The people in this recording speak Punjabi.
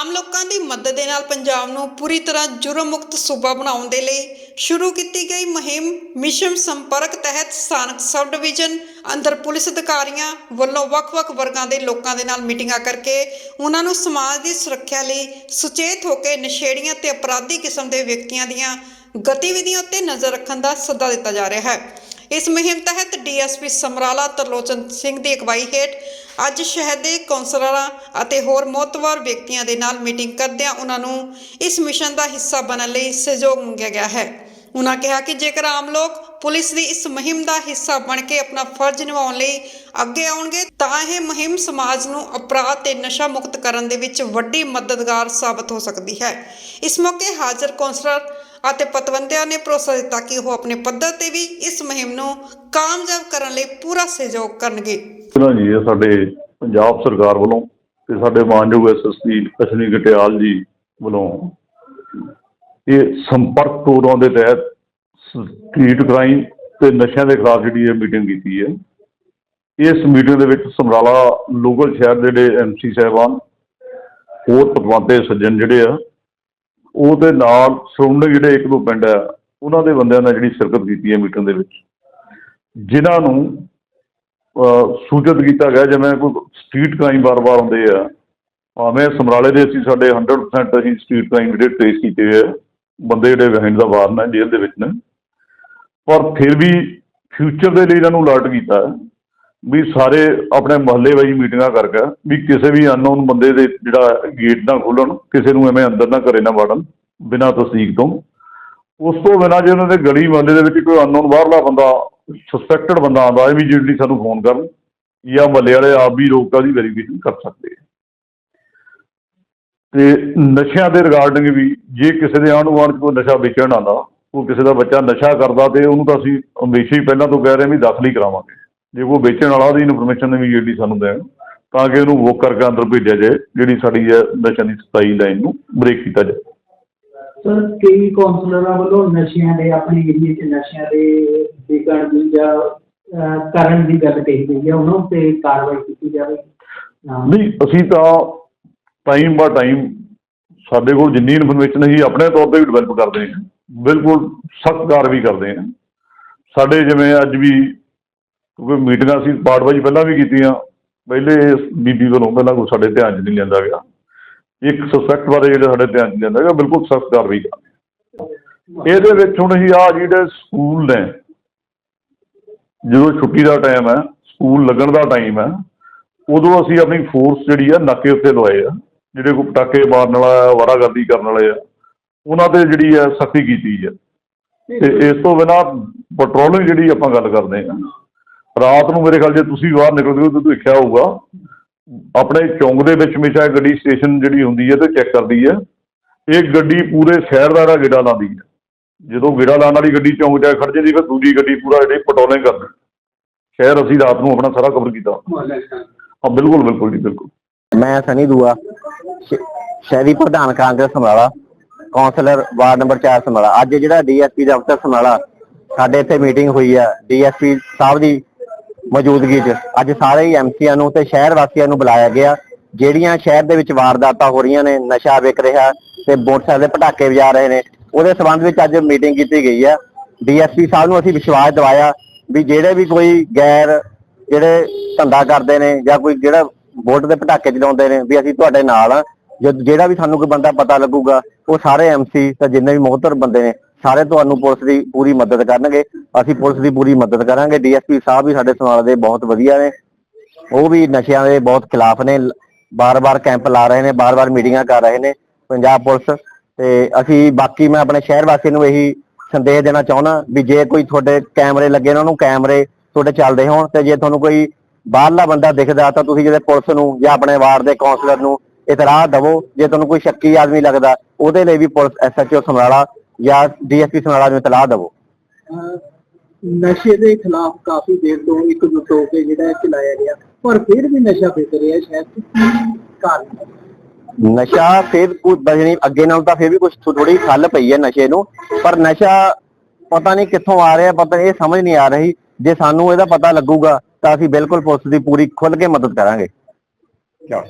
ਆਮ ਲੋਕਾਂ ਦੀ ਮਦਦ ਦੇ ਨਾਲ ਪੰਜਾਬ ਨੂੰ ਪੂਰੀ ਤਰ੍ਹਾਂ ਜੁਰਮ ਮੁਕਤ ਸੂਬਾ ਬਣਾਉਣ ਦੇ ਲਈ ਸ਼ੁਰੂ ਕੀਤੀ ਗਈ ਮੁਹਿੰਮ ਮਿਸ਼ਨ ਸੰਪਰਕ ਤਹਿਤ ਸਥਾਨਕ ਸਬ ਡਿਵੀਜ਼ਨ ਅੰਦਰ ਪੁਲਿਸ ਅਧਿਕਾਰੀਆਂ ਵੱਲੋਂ ਵੱਖ-ਵੱਖ ਵਰਗਾਂ ਦੇ ਲੋਕਾਂ ਦੇ ਨਾਲ ਮੀਟਿੰਗਾਂ ਕਰਕੇ ਉਹਨਾਂ ਨੂੰ ਸਮਾਜ ਦੀ ਸੁਰੱਖਿਆ ਲਈ ਸੁਚੇਤ ਹੋ ਕੇ ਨਸ਼ੇੜੀਆਂ ਤੇ ਅਪਰਾਧੀ ਕਿਸਮ ਦੇ ਵਿਅਕਤੀਆਂ ਦੀਆਂ ਗਤੀਵਿਧੀਆਂ ਉੱਤੇ ਨਜ਼ਰ ਰੱਖਣ ਦਾ ਸੱਦਾ ਦਿੱਤਾ ਜਾ ਰਿਹਾ ਹੈ। ਇਸ ਮੁਹਿੰਮ ਤਹਿਤ ਡੀਐਸਪੀ ਸਮਰਾਲਾ ਤਰਲੋਚਨ ਸਿੰਘ ਦੀ ਅਗਵਾਈ ਹੇਠ ਅੱਜ ਸ਼ਹਿਰ ਦੇ ਕੌਂਸਲਰਾਂ ਅਤੇ ਹੋਰ ਮੋਤਵਰ ਵਿਅਕਤੀਆਂ ਦੇ ਨਾਲ ਮੀਟਿੰਗ ਕਰਦਿਆਂ ਉਹਨਾਂ ਨੂੰ ਇਸ ਮਿਸ਼ਨ ਦਾ ਹਿੱਸਾ ਬਣਨ ਲਈ ਸਹਿਯੋਗ ਮੰਗਿਆ ਗਿਆ ਹੈ। ਉਹਨਾਂ ਕਿਹਾ ਕਿ ਜੇਕਰ ਆਮ ਲੋਕ ਪੁਲਿਸ ਦੀ ਇਸ ਮੁਹਿੰਮ ਦਾ ਹਿੱਸਾ ਬਣ ਕੇ ਆਪਣਾ ਫਰਜ਼ ਨਿਭਾਉਣ ਲਈ ਅੱਗੇ ਆਉਣਗੇ, ਤਾਂ ਇਹ ਮੁਹਿੰਮ ਸਮਾਜ ਨੂੰ ਅਪਰਾਧ ਤੇ ਨਸ਼ਾ ਮੁਕਤ ਕਰਨ ਦੇ ਵਿੱਚ ਵੱਡੀ ਮਦਦਗਾਰ ਸਾਬਤ ਹੋ ਸਕਦੀ ਹੈ। ਇਸ ਮੌਕੇ ਹਾਜ਼ਰ ਕੌਂਸਲਰ ਅਤੇ ਪਤਵੰਤਿਆਂ ਨੇ ਭਰੋਸਾ ਦਿੱਤਾ ਕਿ ਉਹ ਆਪਣੇ ਪੱਧਰ ਤੇ ਵੀ ਇਸ ਮੁਹਿੰਮ ਨੂੰ ਕਾਮਯਾਬ ਕਰਨ ਲਈ ਪੂਰਾ ਸਹਿਯੋਗ ਕਰਨਗੇ। ਨਾ ਜੀ, ਇਹ ਸਾਡੇ ਪੰਜਾਬ ਸਰਕਾਰ ਵੱਲੋਂ ਤੇ ਸਾਡੇ ਮਾਨਯੋਗ ਐਸਐਸਪੀ ਅਸ਼ਨੀ ਗਟਿਆਲ ਜੀ ਵੱਲੋਂ ਇਹ ਸੰਪਰਕ ਪ੍ਰੋਗਰਾਮ ਦੇ ਤਹਿਤ ਸਟਰੀਟ ਕ੍ਰਾਈਮ ਤੇ ਨਸ਼ਿਆਂ ਦੇ ਖਿਲਾਫ ਜਿਹੜੀ ਇਹ ਮੀਟਿੰਗ ਕੀਤੀ ਹੈ। ਇਸ ਮੀਟਿੰਗ ਦੇ ਵਿੱਚ ਸਮਰਾਲਾ, ਲੋਕਲ ਸ਼ਹਿਰ ਦੇ ਜਿਹੜੇ ਐਮਸੀ ਸਾਹਿਬਾਨ, ਹੋਰ ਪਤਵੰਤੇ ਸੱਜਣ ਜਿਹੜੇ ਆ ਉਹਦੇ ਨਾਲ ਸਰਾਊਂਡਿੰਗ ਜਿਹੜੇ ਇੱਕ ਦੋ ਪਿੰਡ ਆ, ਉਹਨਾਂ ਦੇ ਬੰਦਿਆਂ ਨੇ ਜਿਹੜੀ ਸ਼ਿਰਕਤ ਕੀਤੀ ਹੈ ਮੀਟਿੰਗ ਦੇ ਵਿੱਚ। ਜਿਨ੍ਹਾਂ ਨੂੰ ਸੂਚਿਤ ਕੀਤਾ ਗਿਆ, ਜਿਵੇਂ ਕੋਈ ਸਟਰੀਟ ਕ੍ਰਾਈਮ ਵਾਰ-ਵਾਰ ਹੁੰਦੇ ਆ, ਭਾਵੇਂ ਸਮਰਾਲੇ ਦੇ ਅਸੀਂ ਸਾਡੇ 100% ਅਸੀਂ ਸਟਰੀਟ ਕ੍ਰਾਈਮ ਜਿਹੜੇ ਟ੍ਰੇਸ ਕੀਤੇ ਹੋਏ ਆ, ਬੰਦੇ ਜਿਹੜੇ ਵਹਿਣ ਦਾ ਵਾਰ ਨੇ, ਜੇਲ੍ਹ ਦੇ ਵਿੱਚ ਨੇ, ਪਰ ਫਿਰ ਵੀ ਫਿਊਚਰ ਦੇ ਲਈ ਇਹਨਾਂ ਨੂੰ ਅਲਰਟ ਕੀਤਾ ਵੀ ਸਾਰੇ ਆਪਣੇ ਮਹੱਲੇ ਵਾਈ ਮੀਟਿੰਗਾਂ ਕਰਕੇ ਵੀ ਕਿਸੇ ਵੀ ਅਨਨੋਨ ਬੰਦੇ ਦੇ ਜਿਹੜਾ ਗੇਟ ਨਾ ਖੋਲਣ ਕਿਸੇ ਨੂੰ ਐਵੇਂ ਅੰਦਰ ਨਾ ਘਰੇ ਨਾ ਵੜਨ, ਬਿਨਾਂ ਤਸਦੀਕ ਤੋਂ। ਉਸ ਤੋਂ ਬਿਨਾਂ ਜੇ ਉਹਨਾਂ ਦੇ ਗਲੀ ਮਹੱਲੇ ਦੇ ਵਿੱਚ ਕੋਈ ਅਨਨੋਨ ਬਾਹਰਲਾ ਬੰਦਾ ਸਸਪੈਕਟਡ ਬੰਦਾ ਆਉਂਦਾ ਇਮੀਡੀਏਟਲੀ ਸਾਨੂੰ ਫੋਨ ਕਰਨ, ਜਾਂ ਮਹੱਲੇ ਵਾਲੇ ਆਪ ਵੀ ਰੋਕਾ ਦੀ ਵੈਰੀਫਿਕੇਸ਼ਨ ਕਰ ਸਕਦੇ ਆ। ਤੇ ਨਸ਼ਿਆਂ ਦੇ ਰਿਗਾਰਡਿੰਗ ਵੀ ਜੇ ਕਿਸੇ ਦੇ ਆਂਢ ਗੁਆਂਢ 'ਚ ਕੋਈ ਨਸ਼ਾ ਵੇਚਣ ਆਉਂਦਾ, ਉਹ ਕਿਸੇ ਦਾ ਬੱਚਾ ਨਸ਼ਾ ਕਰਦਾ ਤੇ ਉਹਨੂੰ ਤਾਂ ਅਸੀਂ ਹਮੇਸ਼ਾ ਹੀ ਪਹਿਲਾਂ ਤੋਂ ਕਹਿ ਰਹੇ ਹਾਂ ਵੀ ਦਾਖਲ ਹੀ ਕਰਾਵਾਂਗੇ। ਜੇ ਕੋਈ ਵੇਚਣ ਵਾਲਾ ਉਹਦੀ ਇਨਫੋਰਮੇਸ਼ਨ ਇਮੀਡੀਏਟਲੀ ਸਾਨੂੰ ਦੇਣ ਤਾਂ ਕਿ ਉਹਨੂੰ ਵੋਕ ਕਰਕੇ ਅੰਦਰ ਭੇਜਿਆ ਜਾਏ ਜਿਹੜੀ ਸਾਡੀ ਹੈ ਨਸ਼ਿਆਂ ਦੀ ਸਤਾਈ ਲਾਈਨ ਨੂੰ ਬ੍ਰੇਕ ਕੀਤਾ ਜਾਏ ਸਰ ਕਈ ਕੌਂਸਲਰਾਂ ਵੱਲੋਂ ਨਸ਼ਿਆਂ ਦੇ ਆਪਣੇ ਏਰੀਏ 'ਚ ਨਸ਼ਿਆਂ ਦੇ ਵਿਕਣ ਦੀ ਜਾਂ ਕਰਨ ਦੀ ਗੱਲ ਕਹੀ ਗਈ ਹੈ ਉਹਨਾਂ ਉੱਤੇ ਕਾਰਵਾਈ ਕੀਤੀ ਜਾਵੇ ਹਾਂ। ਨਹੀਂ ਅਸੀਂ ਤਾਂ ਟਾਈਮ ਬਾ ਟਾਈਮ ਸਾਡੇ ਕੋਲ ਜਿੰਨੀ ਇਨਫੋਰਮੇਸ਼ਨ ਅਸੀਂ ਆਪਣੇ ਤੌਰ ਤੇ ਵੀ ਡਿਵੈਲਪ ਕਰਦੇ ਹਾਂ ਬਿਲਕੁਲ ਸਖਤ ਕਾਰਵਾਈ ਕਰਦੇ ਹਾਂ ਸਾਡੇ ਜਿਵੇਂ ਅੱਜ ਵੀ ਕਿਉਂਕਿ ਮੀਟਿੰਗਾਂ ਅਸੀਂ ਪਾਰਟ ਵਾਈਜ਼ ਪਹਿਲਾਂ ਵੀ ਕੀਤੀਆਂ। ਪਹਿਲੇ ਬੀਬੀ ਵੱਲੋਂ ਪਹਿਲਾਂ ਕੋਈ ਸਾਡੇ ਧਿਆਨ 'ਚ ਨਹੀਂ ਲਿਆਂਦਾ ਗਿਆ। ਇੱਕ ਸਸਪੈਕਟ ਬਾਰੇ ਜਿਹੜਾ ਸਾਡੇ ਧਿਆਨ 'ਚ ਲੈਂਦਾ ਗਿਆ, ਬਿਲਕੁਲ ਸਖਤ ਕਾਰਵਾਈ ਕਰਾਂਗੇ ਇਹਦੇ ਵਿੱਚ ਹੁਣ ਅਸੀਂ ਆ ਜਿਹੜੇ ਸਕੂਲ ਨੇ, ਜਦੋਂ ਛੁੱਟੀ ਦਾ ਟਾਈਮ ਹੈ, ਸਕੂਲ ਲੱਗਣ ਦਾ ਟਾਈਮ ਹੈ, ਉਦੋਂ ਅਸੀਂ ਆਪਣੀ ਫੋਰਸ ਜਿਹੜੀ ਆ ਨਾਕੇ ਉੱਤੇ ਲਵਾਏ ਆ, ਜਿਹੜੇ ਕੋਈ ਪਟਾਕੇ ਮਾਰਨ ਵਾਲਾ ਵਾਰਾਗਰਦੀ ਕਰਨ ਵਾਲੇ ਆ, ਉਹਨਾਂ ਤੇ ਜਿਹੜੀ ਆ ਸਖਤੀ ਕੀਤੀ ਆ। ਤੇ ਇਸ ਤੋਂ ਬਿਨਾਂ ਪੈਟਰੋਲਿੰਗ ਜਿਹੜੀ ਆਪਾਂ ਗੱਲ ਕਰਦੇ ਆ ਰਾਤ ਨੂੰ ਮੇਰੇ ਖਿਆਲ ਜੇ ਤੁਸੀਂ ਬਾਹਰ ਨਿਕਲਦੇ ਹੋ ਤਾਂ ਦੇਖਿਆ ਹੋਊਗਾ। ਆਪਣੇ ਚੌਂਕ ਦੇ ਵਿੱਚ ਹਮੇਸ਼ਾ ਇਹ ਗੱਡੀ ਸਟੇਸ਼ਨ ਜਿਹੜੀ ਹੁੰਦੀ ਹੈ ਤੇ ਚੈੱਕ ਕਰਦੀ ਹੈ। ਇਹ ਗੱਡੀ ਪੂਰੇ ਸ਼ਹਿਰ ਦਾ ਜਿਹੜਾ ਗੇੜਾ ਲਾਉਂਦੀ ਹੈ। ਜਦੋਂ ਗੇੜਾ ਲਾਉਣ ਵਾਲੀ ਗੱਡੀ ਚੌਂਕ 'ਚ ਖੜ ਜਾਂਦੀ ਫਿਰ ਦੂਜੀ ਗੱਡੀ ਪੂਰਾ ਜਿਹੜੀ ਪੈਟਰੋਲਿੰਗ ਕਰਦੀ ਸ਼ਹਿਰ ਅਸੀਂ ਰਾਤ ਨੂੰ ਆਪਣਾ ਸਾਰਾ ਕਵਰ ਕੀਤਾ। ਹਾਂ, ਬਿਲਕੁਲ ਬਿਲਕੁਲ ਜੀ, ਬਿਲਕੁਲ। ਮੈਂ ਸਨੀ ਦੂਆ ਸ਼ਹਿਰੀ ਪ੍ਰਧਾਨ Congress Samrala councillor ward number 4 Samrala ਅੱਜ ਜਿਹੜਾ ਡੀਐਸਪੀ ਦਫ਼ਤਰ ਸਮਰਾਲਾ ਸਾਡੇ ਇੱਥੇ ਮੀਟਿੰਗ ਹੋਈ ਆ ਡੀਐਸਪੀ ਸਾਹਿਬ ਦੀ ਮੌਜੂਦਗੀ 'ਚ। ਅੱਜ ਸਾਰੇ ਹੀ ਐਮਸੀਆਂ ਨੂੰ ਤੇ ਸ਼ਹਿਰ ਵਾਸੀਆਂ ਨੂੰ ਬੁਲਾਇਆ ਗਿਆ। ਜਿਹੜੀਆਂ ਸ਼ਹਿਰ ਦੇ ਵਿੱਚ ਵਾਰਦਾਤਾਂ ਹੋ ਰਹੀਆਂ ਨੇ, ਨਸ਼ਾ ਵਿਕ ਰਿਹਾ ਤੇ ਮੋਟਰਸਾਈਕਲ ਦੇ ਪਟਾਕੇ ਵਜਾ ਰਹੇ ਨੇ, ਉਹਦੇ ਸਬੰਧ ਵਿੱਚ ਅੱਜ ਮੀਟਿੰਗ ਕੀਤੀ ਗਈ ਆ ਡੀਐਸਪੀ ਸਾਹਿਬ ਨੂੰ ਅਸੀਂ ਵਿਸ਼ਵਾਸ ਦਿਵਾਇਆ ਵੀ ਜਿਹੜੇ ਵੀ ਕੋਈ ਗੈਰ ਜਿਹੜੇ ਧੰਦਾ ਕਰਦੇ ਨੇ ਜਾਂ ਕੋਈ ਜਿਹੜਾ ਵੋਟ ਦੇ ਪਟਾਕੇ ਚਲਾਉਂਦੇ ਨੇ ਵੀ ਅਸੀਂ ਤੁਹਾਡੇ ਨਾਲ ਆ ਜਦ ਜਿਹੜਾ ਵੀ ਸਾਨੂੰ ਕੋਈ ਬੰਦਾ ਪਤਾ ਲੱਗੂਗਾ, ਉਹ ਸਾਰੇ ਐਮਸੀ ਤਾਂ ਜਿੰਨੇ ਵੀ ਮੋਹਤਰ ਬੰਦੇ ਨੇ ਸਾਰੇ ਤੁਹਾਨੂੰ ਪੁਲਿਸ ਦੀ ਪੂਰੀ ਮਦਦ ਕਰਨਗੇ। ਅਸੀਂ ਪੁਲਿਸ ਦੀ ਪੂਰੀ ਮਦਦ ਕਰਾਂਗੇ। ਡੀਐਸਪੀ ਸਾਹਿਬ ਵੀ ਸਾਡੇ ਸਮਾਲ ਦੇ ਬਹੁਤ ਵਧੀਆ ਨੇ। ਉਹ ਵੀ ਨਸ਼ਿਆਂ ਦੇ ਬਹੁਤ ਖਿਲਾਫ ਨੇ। ਬਾਰ-ਬਾਰ ਕੈਂਪ ਲਾ ਰਹੇ ਨੇ, ਬਾਰ-ਬਾਰ ਮੀਟਿੰਗਾਂ ਕਰ ਰਹੇ ਨੇ ਪੰਜਾਬ ਪੁਲਿਸ। ਤੇ ਅਸੀਂ ਬਾਕੀ ਮੈਂ ਆਪਣੇ ਸ਼ਹਿਰ ਵਾਸੀਆਂ ਨੂੰ ਇਹੀ ਸੰਦੇਸ਼ ਦੇਣਾ ਚਾਹੁੰਦਾ ਵੀ ਜੇ ਕੋਈ ਤੁਹਾਡੇ ਕੈਮਰੇ ਲੱਗੇ ਉਹਨਾਂ ਨੂੰ ਕੈਮਰੇ ਤੁਹਾਡੇ ਚੱਲਦੇ ਹੋਣ ਤੇ ਜੇ ਤੁਹਾਨੂੰ ਕੋਈ ਬਾਹਰਲਾ ਬੰਦਾ ਦਿਖਦਾ ਤਾਂ ਤੁਸੀਂ ਜਿਹੜੇ ਪੁਲਿਸ ਨੂੰ ਜਾਂ ਆਪਣੇ ਵਾਰਡ ਦੇ ਕਾਉਂਸਲਰ ਨੂੰ ਇਤਲਾਹ ਦਿਵੋ। ਜੇ ਤੁਹਾਨੂੰ ਕੋਈ ਸ਼ੱਕੀ ਆਦਮੀ ਲੱਗਦਾ, ਉਹਦੇ ਲਈ ਵੀ ਪੁਲਿਸ ਐਸਐਚਓ ਸਮਰਾਲਾ ਜਾਂ ਡੀਐਸਪੀ ਸਮਰਾਲਾ ਨੂੰ ਇਤਲਾਹ ਦਿਵੋ। ਨਸ਼ੇ ਦੇ ਖਿਲਾਫ ਕਾਫੀ ਦੇਰ ਤੋਂ ਇੱਕ ਜੁਟ ਹੋ ਕੇ ਜਿਹੜਾ ਚਲਾਇਆ ਗਿਆ ਪਰ ਫਿਰ ਵੀ ਨਸ਼ਾ ਵਿਕ ਰਿਹਾ 'ਚ। ਕੀ ਕਾਰਨ ਨਸ਼ਾ ਫਿਰ ਕੋਈ ਬਜਣੀ ਅੱਗੇ ਨਾਲ ਤਾਂ ਫਿਰ ਵੀ ਕੁਝ ਥੋੜੀ ਖੱਲ ਪਈ ਹੈ ਨਸ਼ੇ ਨੂੰ ਪਰ ਨਸ਼ਾ ਪਤਾ ਨਹੀਂ ਕਿੱਥੋਂ ਆ ਰਿਹਾ ਪਤਾ ਇਹ ਸਮਝ ਨਹੀਂ ਆ ਰਹੀ ਜੇ ਸਾਨੂੰ ਇਹਦਾ ਪਤਾ ਲੱਗੂਗਾ ਤਾਂ ਅਸੀਂ ਬਿਲਕੁਲ ਪੁਲਿਸ ਦੀ ਪੂਰੀ ਖੁੱਲ ਕੇ ਮਦਦ ਕਰਾਂਗੇ। ਚਲੋ।